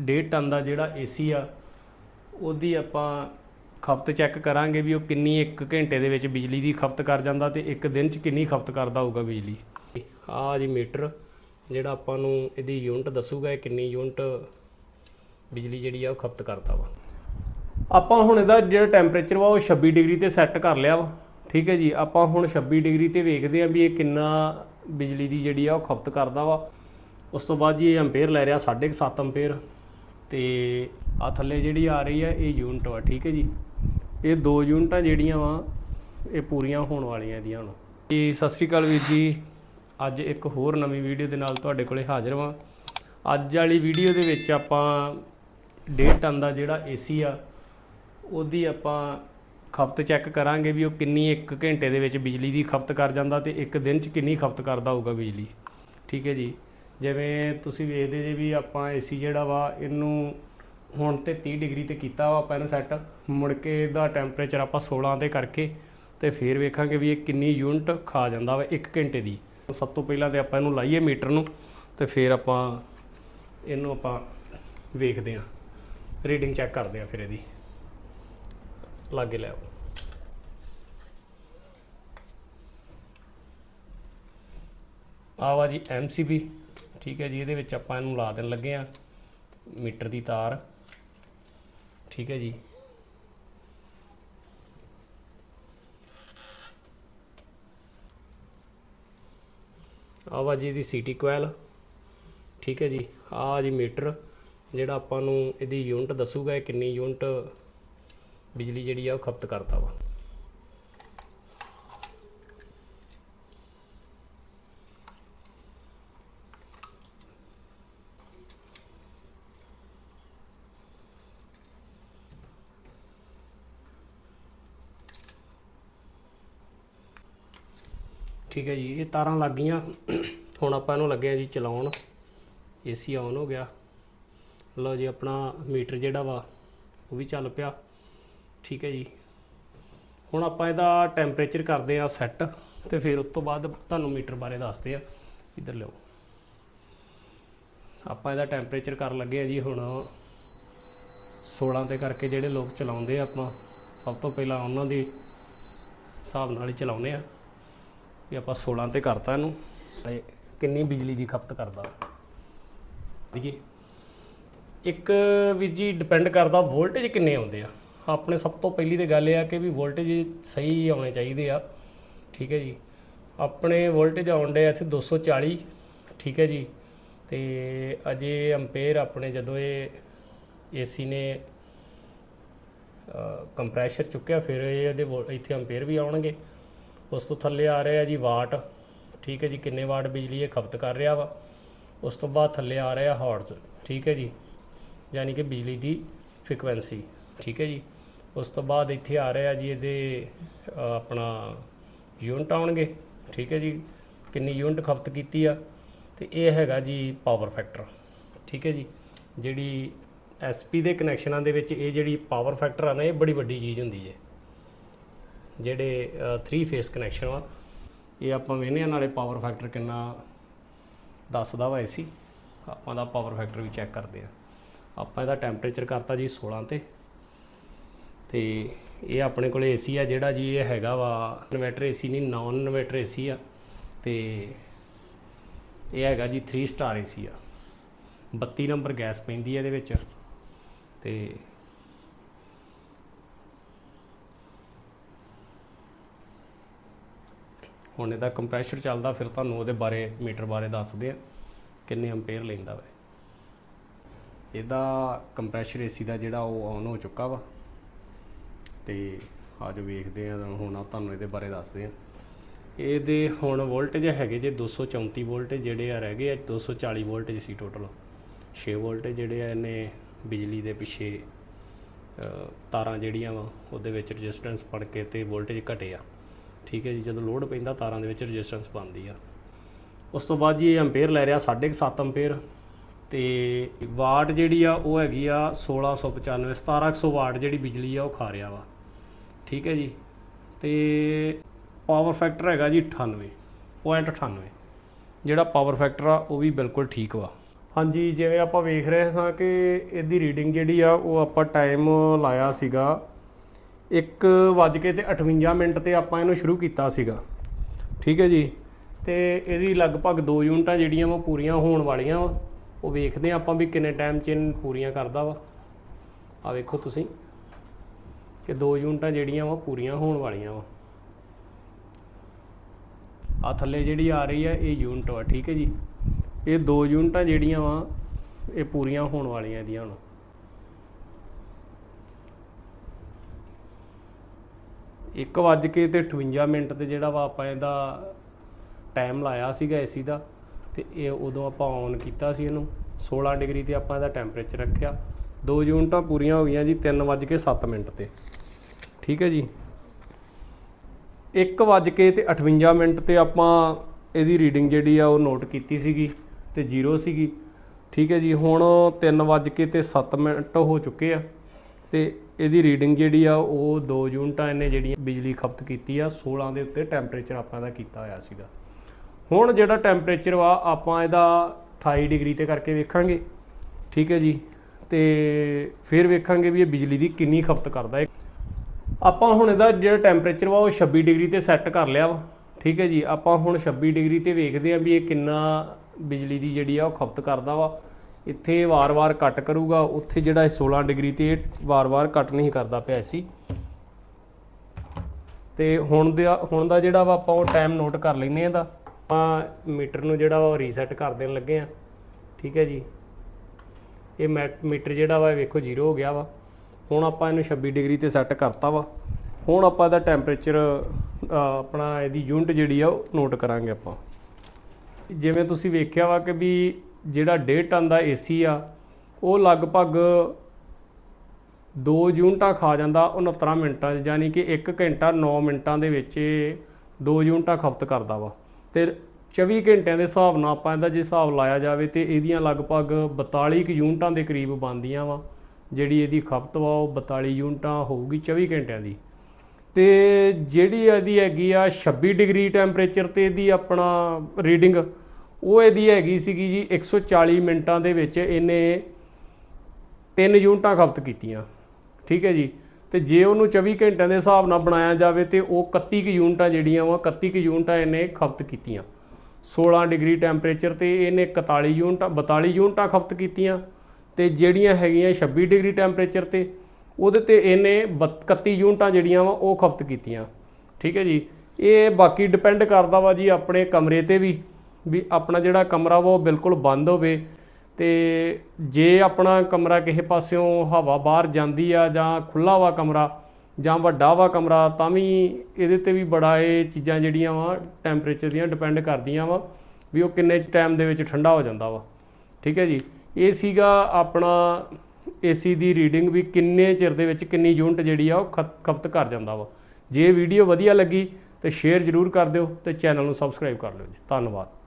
1.5 ton ਦਾ ਜਿਹੜਾ AC ਆ, ਉਹਦੀ ਆਪਾਂ ਖਪਤ ਚੈੱਕ ਕਰਾਂਗੇ ਵੀ ਉਹ ਕਿੰਨੀ 1 ਘੰਟੇ ਦੇ ਵਿੱਚ ਬਿਜਲੀ ਦੀ ਖਪਤ ਕਰ ਜਾਂਦਾ ਤੇ ਇੱਕ ਦਿਨ 'ਚ ਕਿੰਨੀ ਖਪਤ ਕਰਦਾ ਹੋਊਗਾ ਬਿਜਲੀ। ਆਹ ਜੀ ਮੀਟਰ, ਜਿਹੜਾ ਆਪਾਂ ਨੂੰ ਇਹਦੀ ਯੂਨਿਟ ਦੱਸੂਗਾ, ਇਹ ਕਿੰਨੀ ਯੂਨਿਟ ਬਿਜਲੀ ਜਿਹੜੀ ਆ ਉਹ ਖਪਤ ਕਰਦਾ ਵਾ। ਆਪਾਂ ਹੁਣ ਇਹਦਾ ਜਿਹੜਾ ਟੈਂਪਰੇਚਰ ਵਾ, ਉਹ 26 ਡਿਗਰੀ ਤੇ ਸੈੱਟ ਕਰ ਲਿਆ ਵਾ। ਠੀਕ ਹੈ ਜੀ, ਆਪਾਂ ਹੁਣ 26 ਡਿਗਰੀ ਤੇ ਵੇਖਦੇ ਆ ਵੀ ਇਹ ਕਿੰਨਾ ਬਿਜਲੀ ਦੀ ਜਿਹੜੀ ਆ ਉਹ ਖਪਤ ਕਰਦਾ ਵਾ। ਉਸ ਤੋਂ ਬਾਅਦ ਜੀ ਇਹ ਐਂਪੀਅਰ ਲੈ ਰਿਹਾ 7.5 ਐਂਪੀਅਰ ਤੇ ਆ ਥੱਲੇ ਜਿਹੜੀ ਆ ਰਹੀ ਹੈ, ਇਹ ਯੂਨਿਟ ਵਾ, ਠੀਕ ਹੈ ਜੀ? ਇਹ ਦੋ ਯੂਨਿਟਾਂ ਜਿਹੜੀਆਂ ਵਾ, ਇਹ ਪੂਰੀਆਂ ਹੋਣ ਵਾਲੀਆਂ ਦੀਆਂ ਹੁਣ। ਜੀ ਸਤਿ ਸ਼੍ਰੀ ਅਕਾਲ ਵੀਰ ਜੀ। ਅੱਜ ਇੱਕ ਹੋਰ ਨਵੀਂ ਵੀਡੀਓ ਦੇ ਨਾਲ ਤੁਹਾਡੇ ਕੋਲੇ ਹਾਜ਼ਰ ਵਾਂ। ਅੱਜ ਵਾਲੀ ਵੀਡੀਓ ਦੇ ਵਿੱਚ ਆਪਾਂ 1.5 ਟਨ ਦਾ ਜਿਹੜਾ ਏਸੀ ਆ, ਉਹਦੀ ਆਪਾਂ ਖਪਤ ਚੈੱਕ ਕਰਾਂਗੇ ਵੀ ਉਹ ਕਿੰਨੀ 1 ਘੰਟੇ ਦੇ ਵਿੱਚ ਬਿਜਲੀ ਦੀ ਖਪਤ ਕਰ ਜਾਂਦਾ ਤੇ ਇੱਕ ਦਿਨ 'ਚ ਕਿੰਨੀ ਖਪਤ ਕਰਦਾ ਹੋਊਗਾ ਬਿਜਲੀ। ਠੀਕ ਹੈ ਜੀ? ਜਿਵੇਂ ਤੁਸੀਂ ਵੇਖਦੇ ਜੇ ਵੀ ਆਪਾਂ ਏਸੀ ਜਿਹੜਾ ਵਾ, ਇਹਨੂੰ ਹੁਣ ਤੇ 30 ਡਿਗਰੀ ਤੇ ਕੀਤਾ ਵਾ ਆਪਾਂ ਇਹਨੂੰ ਸੈੱਟ ਮੁੜ ਕੇ ਇਹਦਾ ਟੈਂਪਰੇਚਰ ਆਪਾਂ 16 ਤੇ ਕਰਕੇ ਤੇ ਫਿਰ ਵੇਖਾਂਗੇ ਵੀ ਇਹ ਕਿੰਨੀ ਯੂਨਿਟ ਖਾ ਜਾਂਦਾ ਵਾ 1 ਘੰਟੇ ਦੀ। ਸਭ ਤੋਂ ਪਹਿਲਾਂ ਤੇ ਆਪਾਂ ਇਹਨੂੰ ਲਾਈਏ ਮੀਟਰ ਨੂੰ ਤੇ ਫਿਰ ਆਪਾਂ ਇਹਨੂੰ ਆਪਾਂ ਵੇਖਦੇ ਹਾਂ। ਰੀਡਿੰਗ ਚੈੱਕ ਕਰਦੇ ਹਾਂ ਫਿਰ ਇਹਦੀ। ਲਾਗੇ ਲੈ ਆਓ। ਆਹ ਵਾ ਜੀ MCB ਠੀਕ ਹੈ ਜੀ, ਇਹਦੇ ਵਿੱਚ ਆਪਾਂ ਇਹਨੂੰ ਲਾ ਦੇਣ ਲੱਗੇ ਆ ਮੀਟਰ ਦੀ ਤਾਰ। ਠੀਕ ਹੈ ਜੀ। ਆਹ ਵਾ ਜੀ ਇਹਦੀ ਸੀਟੀ ਕੋਇਲ ਠੀਕ ਹੈ ਜੀ, ਆਹ ਜੀ ਮੀਟਰ, ਜਿਹੜਾ ਆਪਾਂ ਨੂੰ ਇਹਦੀ ਯੂਨਿਟ ਦੱਸੂਗਾ ਕਿੰਨੀ ਯੂਨਿਟ ਬਿਜਲੀ ਜਿਹੜੀ ਆ ਉਹ ਖਪਤ ਕਰਦਾ ਵਾ। ਠੀਕ ਹੈ ਜੀ, ਇਹ ਤਾਰਾਂ ਲੱਗ ਗਈਆਂ। ਹੁਣ ਆਪਾਂ ਇਹਨੂੰ ਲੱਗੇ ਆ ਜੀ ਚਲਾਉਣ। ਏਸੀ ਆਨ ਹੋ ਗਿਆ। ਲਓ ਜੀ, ਆਪਣਾ ਮੀਟਰ ਜਿਹੜਾ ਵਾ, ਉਹ ਵੀ ਚੱਲ ਪਿਆ। ਠੀਕ ਹੈ ਜੀ। ਹੁਣ ਆਪਾਂ ਇਹਦਾ ਟੈਂਪਰੇਚਰ ਕਰਦੇ ਆ ਸੈੱਟ ਤੇ ਫਿਰ ਉਸ ਤੋਂ ਬਾਅਦ ਤੁਹਾਨੂੰ ਮੀਟਰ ਬਾਰੇ ਦੱਸਦੇ ਆ ਇੱਧਰ ਲਿਓ। ਆਪਾਂ ਇਹਦਾ ਟੈਂਪਰੇਚਰ ਕਰਨ ਲੱਗੇ ਆ ਜੀ ਹੁਣ 16 ਤੇ ਕਰਕੇ ਜਿਹੜੇ ਲੋਕ ਚਲਾਉਂਦੇ ਆ ਆਪਾਂ, ਸਭ ਤੋਂ ਪਹਿਲਾਂ ਉਹਨਾਂ ਦੀ ਹਿਸਾਬ ਨਾਲ ਹੀ ਚਲਾਉਂਦੇ ਆ। ਵੀ ਆਪਾਂ 16 ਤੇ ਕਰਤਾ ਇਹਨੂੰ। ਤੇ ਕਿੰਨੀ ਬਿਜਲੀ ਦੀ ਖਪਤ ਕਰਦਾ ਦੇਖੀ ਇੱਕ ਵੀ ਜੀ ਡਿਪੈਂਡ ਕਰਦਾ ਵੋਲਟੇਜ ਕਿੰਨੇ ਆਉਂਦੇ ਆ। ਆਪਣੇ ਸਭ ਤੋਂ ਪਹਿਲੀ ਤੇ ਗੱਲ ਇਹ ਆ ਕਿ ਵੀ ਵੋਲਟੇਜ ਸਹੀ ਆਉਣੇ ਚਾਹੀਦੇ ਆ। ਠੀਕ ਹੈ ਜੀ। ਆਪਣੇ ਵੋਲਟੇਜ ਆਉਂਦੇ ਆ ਇੱਥੇ 240 ਠੀਕ ਹੈ ਜੀ। ਤੇ ਅਜੇ ਐਂਪੀਅਰ ਆਪਣੇ ਜਦੋਂ ਇਹ ਏਸੀ ਨੇ ਕੰਪਰੈਸ਼ਰ ਚੁੱਕਿਆ, ਫਿਰ ਇਹਦੇ ਵੋ- ਇੱਥੇ ਐਂਪੀਅਰ ਵੀ ਆਉਣਗੇ। ਉਸ ਤੋਂ ਥੱਲੇ ਆ ਰਿਹਾ ਜੀ ਵਾਟ। ਠੀਕ ਹੈ ਜੀ, ਕਿੰਨੇ ਵਾਟ ਬਿਜਲੀ ਇਹ ਖਪਤ ਕਰ ਰਿਹਾ ਵਾ। ਉਸ ਤੋਂ ਬਾਅਦ ਥੱਲੇ ਆ ਰਿਹਾ ਹਾਰਟਸ ਠੀਕ ਹੈ ਜੀ, ਯਾਨੀ ਕਿ ਬਿਜਲੀ ਦੀ ਫ੍ਰੀਕੁਐਂਸੀ ਠੀਕ ਹੈ ਜੀ, ਉਸ ਤੋਂ ਬਾਅਦ ਇੱਥੇ ਆ ਰਿਹਾ ਜੀ ਇਹਦੇ ਆਪਣਾ ਯੂਨਿਟ ਆਉਣਗੇ। ਠੀਕ ਹੈ ਜੀ, ਕਿੰਨੀ ਯੂਨਿਟ ਖਪਤ ਕੀਤੀ ਆ। ਤੇ ਇਹ ਹੈਗਾ ਜੀ ਪਾਵਰ ਫੈਕਟਰ ਠੀਕ ਹੈ ਜੀ, ਜਿਹੜੀ ਐਸਪੀ ਦੇ ਕਨੈਕਸ਼ਨਾਂ ਦੇ ਵਿੱਚ ਇਹ ਜਿਹੜੀ ਪਾਵਰ ਫੈਕਟਰ ਆ ਨਾ, ਇਹ ਬੜੀ ਵੱਡੀ ਚੀਜ਼ ਹੁੰਦੀ ਹੈ। ਜਿਹੜੇ 3 ਫੇਸ ਕਨੈਕਸ਼ਨ ਵਾ, ਇਹ ਆਪਾਂ ਵੇਖਦੇ ਹਾਂ ਨਾਲੇ ਪਾਵਰ ਫੈਕਟਰ ਕਿੰਨਾ ਦੱਸਦਾ ਵਾ ਏਸੀ ਆਪਾਂ ਦਾ ਪਾਵਰ ਫੈਕਟਰ ਵੀ ਚੈੱਕ ਕਰਦੇ ਆ ਆਪਾਂ ਇਹਦਾ ਟੈਂਪਰੇਚਰ ਕਰਤਾ ਜੀ 16 ਤੇ। ਤੇ ਇਹ ਆਪਣੇ ਕੋਲ ਏਸੀ ਆ, ਜਿਹੜਾ ਜੀ ਇਹ ਹੈਗਾ ਵਾ ਇਨਵਰਟਰ ਏਸੀ ਨਹੀਂ ਨਾਨ ਇਨਵਰਟਰ ਏਸੀ ਆ। ਤੇ ਇਹ ਹੈਗਾ ਜੀ 3 ਸਟਾਰ ਏਸੀ ਆ। 32 ਨੰਬਰ ਗੈਸ ਪੈਂਦੀ ਹੈ ਇਹਦੇ ਵਿੱਚ। ਤੇ ਹੁਣ ਇਹਦਾ ਕੰਪਰੈਸ਼ਰ ਚੱਲਦਾ, ਫਿਰ ਤੁਹਾਨੂੰ ਉਹਦੇ ਬਾਰੇ, ਮੀਟਰ ਬਾਰੇ ਦੱਸਦੇ ਆ, ਕਿੰਨੇ ਐਂਪੀਅਰ ਲੈਂਦਾ ਵਾ। ਇਹਦਾ ਕੰਪਰੈਸ਼ਰ ਏਸੀ ਦਾ ਜਿਹੜਾ ਉਹ ਆਨ ਹੋ ਚੁੱਕਾ ਵਾ। ਤੇ ਆਜੋ ਵੇਖਦੇ ਆ, ਹੁਣ ਤੁਹਾਨੂੰ ਇਹਦੇ ਬਾਰੇ ਦੱਸਦੇ ਆ। ਇਹਦੇ ਹੁਣ ਵੋਲਟੇਜ ਹੈਗੇ ਜੇ 234 ਵੋਲਟੇਜ ਜਿਹੜੇ ਆ ਰਹਿ ਗਏ ਆ 240 ਵੋਲਟੇਜ ਸੀ ਟੋਟਲ 6 ਵੋਲਟੇਜ ਜਿਹੜੇ ਆ ਇਹਨੇ ਬਿਜਲੀ ਦੇ ਪਿੱਛੇ ਤਾਰਾਂ ਜਿਹੜੀਆਂ ਵਾ, ਉਹਦੇ ਵਿੱਚ ਰੈਜ਼ਿਸਟੈਂਸ ਪੜ ਕੇ ਤੇ ਵੋਲਟੇਜ ਘਟੇ ਆ। ਠੀਕ ਹੈ ਜੀ, ਜਦੋਂ ਲੋਡ ਪੈਂਦਾ ਤਾਰਾਂ ਦੇ ਵਿੱਚ ਰੈਜ਼ਿਸਟੈਂਸ ਬਣਦੀ ਆ। ਉਸ ਤੋਂ ਬਾਅਦ ਜੀ ਇਹ ਐਂਪੀਅਰ ਲੈ ਰਿਹਾ 7.5 ਐਂਪੀਅਰ ਤੇ ਵਾਟ ਜਿਹੜੀ ਆ, ਉਹ ਹੈਗੀ ਆ 1695 1700 ਵਾਟ ਜਿਹੜੀ ਬਿਜਲੀ ਆ, ਉਹ ਖਾ ਰਿਹਾ ਵਾ। ਠੀਕ ਹੈ ਜੀ, ਤੇ ਪਾਵਰ ਫੈਕਟਰ ਹੈਗਾ ਜੀ 98 ਪੁਆਇੰਟ 98 ਜਿਹੜਾ ਪਾਵਰ ਫੈਕਟਰ ਆ, ਉਹ ਵੀ ਬਿਲਕੁਲ ਠੀਕ ਵਾ। ਹਾਂਜੀ, ਜਿਵੇਂ ਆਪਾਂ ਵੇਖ ਰਹੇ ਸਾਂ ਕਿ ਇਹਦੀ ਰੀਡਿੰਗ ਜਿਹੜੀ ਆ, ਉਹ ਆਪਾਂ ਟਾਈਮ ਲਾਇਆ ਸੀਗਾ 1 ਵੱਜ ਕੇ ਤੇ 58 ਮਿੰਟ ਤੇ ਆਪਾਂ ਇਹਨੂੰ ਸ਼ੁਰੂ ਕੀਤਾ ਸੀਗਾ। ਠੀਕ ਹੈ ਜੀ? ਤੇ ਇਹਦੀ ਲਗਭਗ 2 ਯੂਨਿਟਾਂ ਜਿਹੜੀਆਂ ਵਾ ਪੂਰੀਆਂ ਹੋਣ ਵਾਲੀਆਂ ਵਾ। ਉਹ ਵੇਖਦੇ ਆ ਆਪਾਂ ਵੀ ਕਿੰਨੇ ਟਾਈਮ 'ਚ ਇਹਨੂੰ ਪੂਰੀਆਂ ਕਰਦਾ ਵਾ। ਆ ਵੇਖੋ ਤੁਸੀਂ ਕਿ 2 ਯੂਨਿਟਾਂ ਜਿਹੜੀਆਂ ਵਾ ਪੂਰੀਆਂ ਹੋਣ ਵਾਲੀਆਂ ਵਾ। ਆ ਥੱਲੇ ਜਿਹੜੀ ਆ ਰਹੀ ਆ, ਇਹ ਯੂਨਿਟ ਵਾ। ਠੀਕ ਹੈ ਜੀ? ਇਹ ਦੋ ਯੂਨਿਟਾਂ ਜਿਹੜੀਆਂ ਵਾ, ਇਹ ਪੂਰੀਆਂ ਹੋਣ ਵਾਲੀਆਂ ਇਹਦੀਆਂ ਹੁਣ। ਇੱਕ ਵੱਜ ਕੇ ਤੇ 58 ਮਿੰਟ ਤੇ ਜਿਹੜਾ ਵਾ ਆਪਾਂ ਇਹਦਾ ਟਾਈਮ ਲਾਇਆ ਸੀਗਾ ਏਸੀ ਦਾ ਤੇ ਇਹ ਉਦੋਂ ਆਪਾਂ ਔਨ ਕੀਤਾ ਸੀ ਇਹਨੂੰ। 16 ਡਿਗਰੀ ਤੇ ਆਪਾਂ ਇਹਦਾ ਟੈਂਪਰੇਚਰ ਰੱਖਿਆ। ਦੋ ਯੂਨਿਟਾਂ ਪੂਰੀਆਂ ਹੋ ਗਈਆਂ ਜੀ 3 ਵੱਜ ਕੇ 7 ਮਿੰਟ ਤੇ। ਠੀਕ ਹੈ ਜੀ? 1 ਵੱਜ ਕੇ ਤੇ 58 ਮਿੰਟ ਤੇ ਆਪਾਂ ਇਹਦੀ ਰੀਡਿੰਗ ਜਿਹੜੀ ਆ ਉਹ ਨੋਟ ਕੀਤੀ ਸੀਗੀ ਤੇ 0 ਸੀਗੀ। ਠੀਕ ਹੈ ਜੀ? ਹੁਣ 3 ਵੱਜ ਕੇ ਤੇ 7 ਮਿੰਟ ਹੋ ਚੁੱਕੇ ਆ। ਤੇ ਇਹਦੀ ਰੀਡਿੰਗ ਜਿਹੜੀ ਆ, ਉਹ 2 ਯੂਨਿਟਾਂ ਇਹਨੇ ਜਿਹੜੀਆਂ ਬਿਜਲੀ ਖਪਤ ਕੀਤੀ ਆ 16 ਦੇ ਉੱਤੇ ਟੈਂਪਰੇਚਰ ਆਪਾਂ ਇਹਦਾ ਕੀਤਾ ਹੋਇਆ ਸੀਗਾ। ਹੁਣ ਜਿਹੜਾ ਟੈਂਪਰੇਚਰ ਵਾ, ਆਪਾਂ ਇਹਦਾ 28 ਡਿਗਰੀ ਤੇ ਕਰਕੇ ਵੇਖਾਂਗੇ। ਠੀਕ ਹੈ ਜੀ? ਤੇ ਫਿਰ ਵੇਖਾਂਗੇ ਵੀ ਇਹ ਬਿਜਲੀ ਦੀ ਕਿੰਨੀ ਖਪਤ ਕਰਦਾ ਹੈ। ਆਪਾਂ ਹੁਣ ਇਹਦਾ ਜਿਹੜਾ ਟੈਂਪਰੇਚਰ ਵਾ, ਉਹ 26 ਡਿਗਰੀ ਤੇ ਸੈੱਟ ਕਰ ਲਿਆ ਵਾ। ਠੀਕ ਹੈ ਜੀ? ਆਪਾਂ ਹੁਣ 26 ਡਿਗਰੀ ਤੇ ਵੇਖਦੇ ਆ ਵੀ ਇਹ ਕਿੰਨਾ ਬਿਜਲੀ ਦੀ ਜਿਹੜੀ ਆ, ਉਹ ਖਪਤ ਕਰਦਾ ਵਾ। ਇੱਥੇ ਵਾਰ-ਵਾਰ ਕੱਟ ਕਰੂਗਾ। ਉੱਥੇ ਜਿਹੜਾ ਇਹ 16 ਡਿਗਰੀ ਤੇ ਵਾਰ-ਵਾਰ ਕੱਟ ਨਹੀਂ ਕਰਦਾ ਪਿਆ ਸੀ। ਤੇ ਹੁਣ ਦਾ ਹੁਣ ਦਾ ਜਿਹੜਾ ਵਾ ਆਪਾਂ ਉਹ ਟਾਈਮ ਨੋਟ ਕਰ ਲੈਨੇ ਆ ਇਹਦਾ। ਆਪਾਂ ਮੀਟਰ ਨੂੰ ਜਿਹੜਾ ਵਾ ਉਹ ਰੀਸੈਟ ਕਰ ਦੇਣ ਲੱਗੇ ਆ ਠੀਕ ਹੈ ਜੀ? ਇਹ ਮੈਟ- ਮੀਟਰ ਜਿਹੜਾ ਵਾ ਵੇਖੋ ਜ਼ੀਰੋ ਹੋ ਗਿਆ ਵਾ। ਹੁਣ ਆਪਾਂ ਇਹਨੂੰ 26 ਡਿਗਰੀ ਤੇ ਸੈੱਟ ਕਰਤਾ ਵਾ। ਹੁਣ ਆਪਾਂ ਇਹਦਾ ਟੈਂਪਰੇਚਰ ਆਪਣਾ ਇਹਦੀ ਯੂਨਿਟ ਜਿਹੜੀ ਆ ਉਹ ਨੋਟ ਕਰਾਂਗੇ ਆਪਾਂ। ਜਿਵੇਂ ਤੁਸੀਂ ਵੇਖਿਆ ਵਾ ਕਿ ਵੀ ਜਿਹੜਾ 1.5 ਟਨ ਦਾ ਏਸੀ ਆ, ਉਹ ਲਗਭਗ 2 ਯੂਨਿਟਾਂ ਖਾ ਜਾਂਦਾ 69 ਮਿੰਟਾਂ 'ਚ, ਯਾਨੀ ਕਿ 1 ਘੰਟਾ 9 ਮਿੰਟਾਂ ਦੇ ਵਿੱਚ 2 ਯੂਨਿਟਾਂ ਖਪਤ ਕਰਦਾ ਵਾ। ਤੇ 24 ਘੰਟਿਆਂ ਦੇ ਹਿਸਾਬ ਨਾਲ ਆਪਾਂ ਇਹਦਾ ਜੇ ਹਿਸਾਬ ਲਾਇਆ ਜਾਵੇ ਤੇ ਇਹਦੀਆਂ ਲਗਭਗ 42 ਕੁ ਯੂਨਿਟਾਂ ਦੇ ਕਰੀਬ ਬਣਦੀਆਂ ਵਾ, ਜਿਹੜੀ ਇਹਦੀ ਖਪਤ ਵਾ ਉਹ 42 ਯੂਨਿਟਾਂ ਹੋਊਗੀ 24 ਘੰਟਿਆਂ ਦੀ। ਤੇ ਜਿਹੜੀ ਇਹਦੀ ਹੈਗੀ ਆ 26 ਡਿਗਰੀ ਟੈਂਪਰੇਚਰ ਤੇ ਇਹਦੀ ਆਪਣਾ ਰੀਡਿੰਗ ਉਹ ਇਹਦੀ ਹੈਗੀ ਸੀਗੀ ਜੀ 140 ਮਿੰਟਾਂ ਦੇ ਵਿੱਚ ਇਹਨੇ ਤਿੰਨ ਯੂਨਿਟਾਂ ਖਪਤ ਕੀਤੀਆਂ, ਠੀਕ ਹੈ ਜੀ। ਤੇ ਜੇ ਉਹਨੂੰ 24 ਘੰਟਿਆਂ ਦੇ ਹਿਸਾਬ ਨਾਲ ਬਣਾਇਆ ਜਾਵੇ ਤੇ ਉਹ 31 ਕੁ ਯੂਨਿਟਾਂ ਜਿਹੜੀਆਂ ਵਾ 31 ਕੁ ਯੂਨਿਟਾਂ ਇਹਨੇ ਖਪਤ ਕੀਤੀਆਂ। 16 ਡਿਗਰੀ ਟੈਂਪਰੇਚਰ ਤੇ ਇਹਨੇ 41 ਯੂਨਿਟਾਂ 42 ਯੂਨਿਟਾਂ ਖਪਤ ਕੀਤੀਆਂ ਤੇ ਜਿਹੜੀਆਂ ਹੈਗੀਆਂ 26 ਡਿਗਰੀ ਟੈਂਪਰੇਚਰ ਤੇ ਉਹਦੇ ਤੇ ਇਹਨੇ 31 ਯੂਨਿਟਾਂ ਜਿਹੜੀਆਂ ਵਾ ਉਹ ਖਪਤ ਕੀਤੀਆਂ, ਠੀਕ ਹੈ ਜੀ। ਇਹ ਬਾਕੀ ਡਿਪੈਂਡ ਕਰਦਾ ਵਾ ਜੀ ਆਪਣੇ ਕਮਰੇ ਤੇ ਵੀ ਵੀ ਆਪਣਾ ਜਿਹੜਾ ਕਮਰਾ ਵਾ ਉਹ ਬਿਲਕੁਲ ਬੰਦ ਹੋਵੇ ਤੇ ਜੇ ਆਪਣਾ ਕਮਰਾ ਕਿਸੇ ਪਾਸਿਓਂ ਹਵਾ ਬਾਹਰ ਜਾਂਦੀ ਆ ਜਾਂ ਖੁੱਲਾ ਵਾ ਕਮਰਾ ਜਾਂ ਵੱਡਾ ਵਾ ਕਮਰਾ, ਤਾਂ ਵੀ ਇਹਦੇ ਤੇ ਵੀ ਬੜਾ ਇਹ ਚੀਜ਼ਾਂ ਜਿਹੜੀਆਂ ਵਾ ਟੈਂਪਰੇਚਰ ਦੀਆਂ ਡਿਪੈਂਡ ਕਰਦੀਆਂ ਵਾ ਵੀ ਉਹ ਕਿੰਨੇ ਟਾਈਮ ਦੇ ਵਿੱਚ ਠੰਡਾ ਹੋ ਜਾਂਦਾ ਵਾ। ਠੀਕ ਹੈ ਜੀ? ਇਹ ਸੀਗਾ ਆਪਣਾ ਏਸੀ ਦੀ ਰੀਡਿੰਗ ਵੀ ਕਿੰਨੇ ਚਿਰ ਦੇ ਵਿੱਚ ਕਿੰਨੀ ਯੂਨਿਟ ਜਿਹੜੀ ਆ ਉਹ ਖਤ- ਖਪਤ ਕਰ ਜਾਂਦਾ ਵਾ। ਜੇ ਵੀਡੀਓ ਵਧੀਆ ਲੱਗੀ ਤੇ ਸ਼ੇਅਰ ਜ਼ਰੂਰ ਕਰ ਦਿਓ ਤੇ ਚੈਨਲ ਨੂੰ ਸਬਸਕ੍ਰਾਈਬ ਕਰ ਲਿਓ ਜੀ। ਧੰਨਵਾਦ।